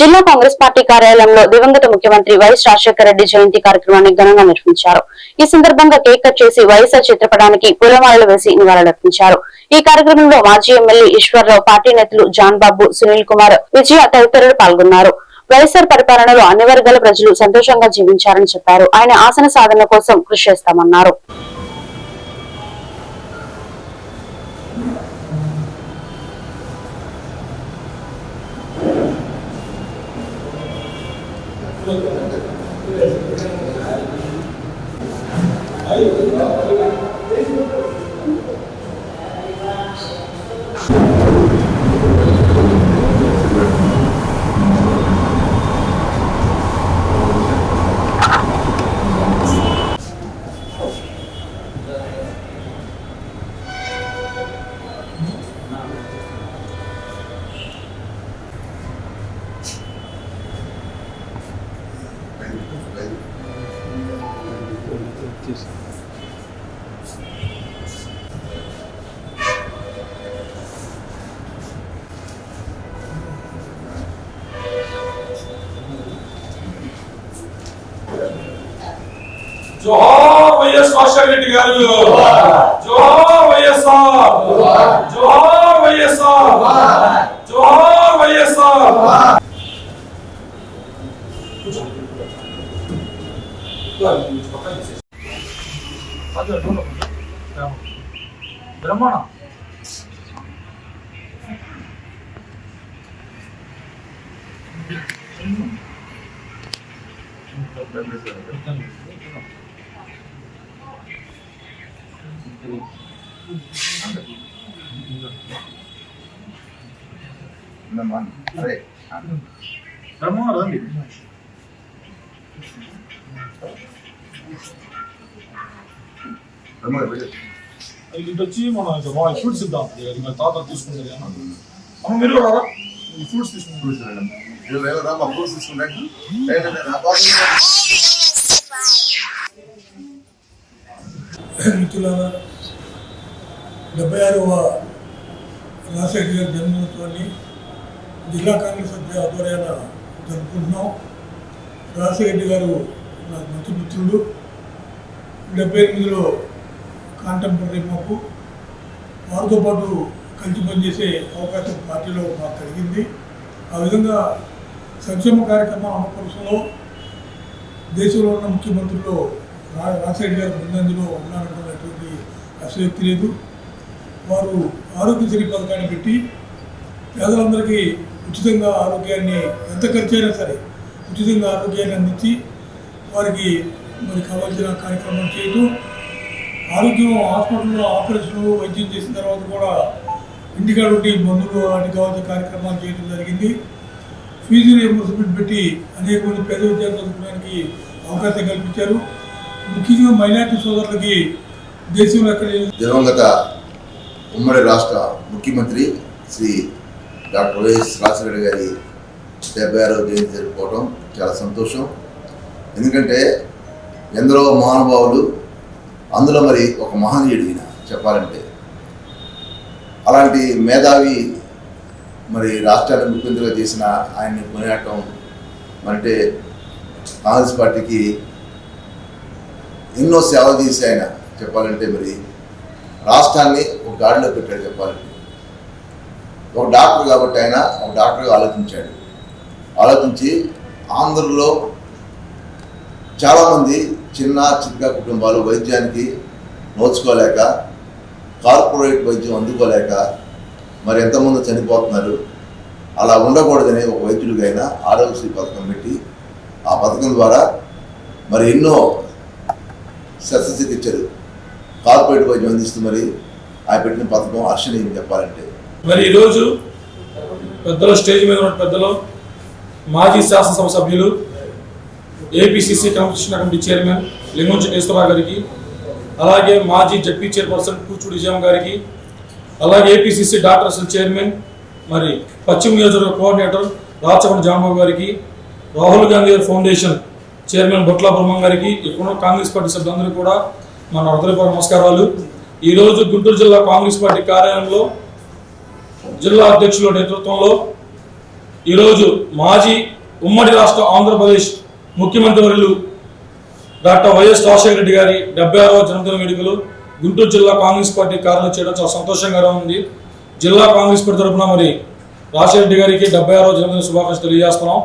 జిల్లా కాంగ్రెస్ పార్టీ కార్యాలయంలో దివంగత ముఖ్యమంత్రి వైఎస్ రాజశేఖర రెడ్డి జయంతి కార్యక్రమాన్ని ఘనంగా నిర్వహించారు. ఈ సందర్భంగా కేక్ కట్ చేసి వైఎస్ఆర్ చిత్రపటానికి పూలమాలలు వేసి నివాళులర్పించారు ఈ కార్యక్రమంలో మాజీ ఎమ్మెల్యే ఈశ్వరరావు పార్టీ నేతలు జాన్ బాబు సునీల్ కుమార్ విజయ తదితరులు పాల్గొన్నారు. వైఎస్ఆర్ పరిపాలనలో అన్ని వర్గాల ప్రజలు సంతోషంగా జీవించారని చెప్పారు. ఆయన ఆసన సాధన కోసం కృషి చేస్తామన్నారు. Thank you. జోహార్ వైఎస్ రాజశేఖర రెడ్డి గారు. జోహార్ వైఎస్ఆర్. జోహార్ వైఎస్ఆర్. జోహార్ వైఎస్ఆర్. పక్కన 가져가 놀러 가자. 얼마나? Naman, pre. Tara mo nga rin. ఇటు వచ్చి మన ఇక ఫ్రూట్స్ ఇద్దాం ఇక మా తాత తీసుకుంటారు కదా. అమ్మ మీరు కూడా రారా ఈ ఫ్రూట్స్ తీసుకుంటారు మిత్రులారా డెబ్బై ఆరవ రాజశేఖర్ గారి జన్మదినోత్సవాన్ని జిల్లా కాంగ్రెస్ సభ్య ఆధ్వర్యాన జరుపుకుంటున్నాం. రాజశేఖర రెడ్డి గారు నాకు మంచి మిత్రుడు. డెబ్బై ఎనిమిదిలో కాంటెంపరీ మాకు. వారితో పాటు కలిసి పనిచేసే అవకాశం పార్టీలో మాకు కలిగింది. ఆ విధంగా సంక్షేమ కార్యక్రమాల అమలుపరుషంలో దేశంలో ఉన్న ముఖ్యమంత్రులు రా రాజశేఖర్ గారు ముందంజలో ఉన్నారనుకున్నటువంటి అసక్తి లేదు. వారు ఆరోగ్యశ్రీ పథకాన్ని పెట్టి పేదలందరికీ ఉచితంగా ఆరోగ్యాన్ని ఎంత ఖర్చు అయినా సరే ఉచితంగా ఆరోగ్యాన్ని అందించి వారికి మరి కావాల్సిన కార్యక్రమం చేయటం ఆరోగ్యం హాస్పిటల్లో ఆపరేషన్ వైద్యం చేసిన తర్వాత కూడా ఇంటికాడ ఉండి మందులు వాటికి కావాల్సిన కార్యక్రమాలు చేయడం జరిగింది. ఫీజు రియంబర్స్మెంట్ పెట్టి అనేక మంది పేద విద్యార్థులకి అవకాశం కల్పించారు. ముఖ్యంగా మైనార్టీ సోదరులకి దేశంలో ఎక్కడ దివంగత ఉమ్మడి రాష్ట్ర ముఖ్యమంత్రి శ్రీ డాక్టర్ వైఎస్ రాజశేఖర గారి డెబ్బై ఆరో జయంతి జరుపుకోవడం చాలా సంతోషం. ఎందుకంటే ఎందరో మహానుభావులు అందులో మరి ఒక మహనీయుడు ఈయన చెప్పాలంటే. అలాంటి మేధావి మరి రాష్ట్రాన్ని ముఖ్యమంత్రిగా చేసిన ఆయన్ని కొనియాడటం అంటే కాంగ్రెస్ పార్టీకి ఎన్నో సేవలు తీసి ఆయన చెప్పాలంటే మరి రాష్ట్రాన్ని ఒక గాడిలో పెట్టాడు చెప్పాలంటే. ఒక డాక్టర్ కాబట్టి ఆయన ఒక డాక్టర్గా ఆలోచించాడు. ఆలోచించి ఆంధ్రలో చాలామంది చిన్న చిన్న కుటుంబాలు వైద్యానికి నోచుకోలేక కార్పొరేట్ వైద్యం అందుకోలేక మరి ఎంతమంది చనిపోతున్నారు? అలా ఉండకూడదని ఒక వైద్యుడికైనా ఆరోగ్యశ్రీ పథకం పెట్టి ఆ పథకం ద్వారా మరి ఎన్నో శస్త్రచికిత్సలు కార్పొరేట్ వైద్యం అందిస్తూ మరి. ఆ పెట్టిన పథకం హర్షణీయం చెప్పాలంటే. మరి ఈరోజు పెద్దలు స్టేజ్ మీద ఉన్న పెద్దలు మాజీ శాసనసభ సభ్యులు ఏపీసీసీ క్రమశిక్షణ కమిటీ చైర్మన్ లింగంచి కేశవరావు గారికి అలాగే మాజీ జడ్పీ చైర్పర్సన్ కూచుడు విజయం గారికి అలాగే ఏపీసీసీ డాక్టర్స్ చైర్మన్ మరి పశ్చిమ నియోజకవర్గ కోఆర్డినేటర్ రాచకొండ జాంబాబు గారికి రాహుల్ గాంధీ గారి ఫౌండేషన్ చైర్మన్ బొట్ల బ్రహ్మం గారికి ఎప్పుడో కాంగ్రెస్ పార్టీ సభ్యులందరూ కూడా మన హృదయపూర్వ నమస్కారాలు. ఈరోజు గుంటూరు జిల్లా కాంగ్రెస్ పార్టీ కార్యాలయంలో జిల్లా అధ్యక్షుల నేతృత్వంలో ఈరోజు మాజీ ఉమ్మడి రాష్ట్ర ఆంధ్రప్రదేశ్ ముఖ్యమంత్రి వర్యులు డాక్టర్ వైఎస్ రాజశేఖర రెడ్డి గారి డెబ్బై ఆరవ జన్మదిన వేడుకలు గుంటూరు జిల్లా కాంగ్రెస్ పార్టీ కార్యాలయం చేయడం చాలా సంతోషంగా ఉంది. జిల్లా కాంగ్రెస్ పార్టీ తరఫున మరి రాజశేఖర రెడ్డి గారికి డెబ్బై ఆరవ జన్మదిన శుభాకాంక్షలు తెలియజేస్తున్నాం.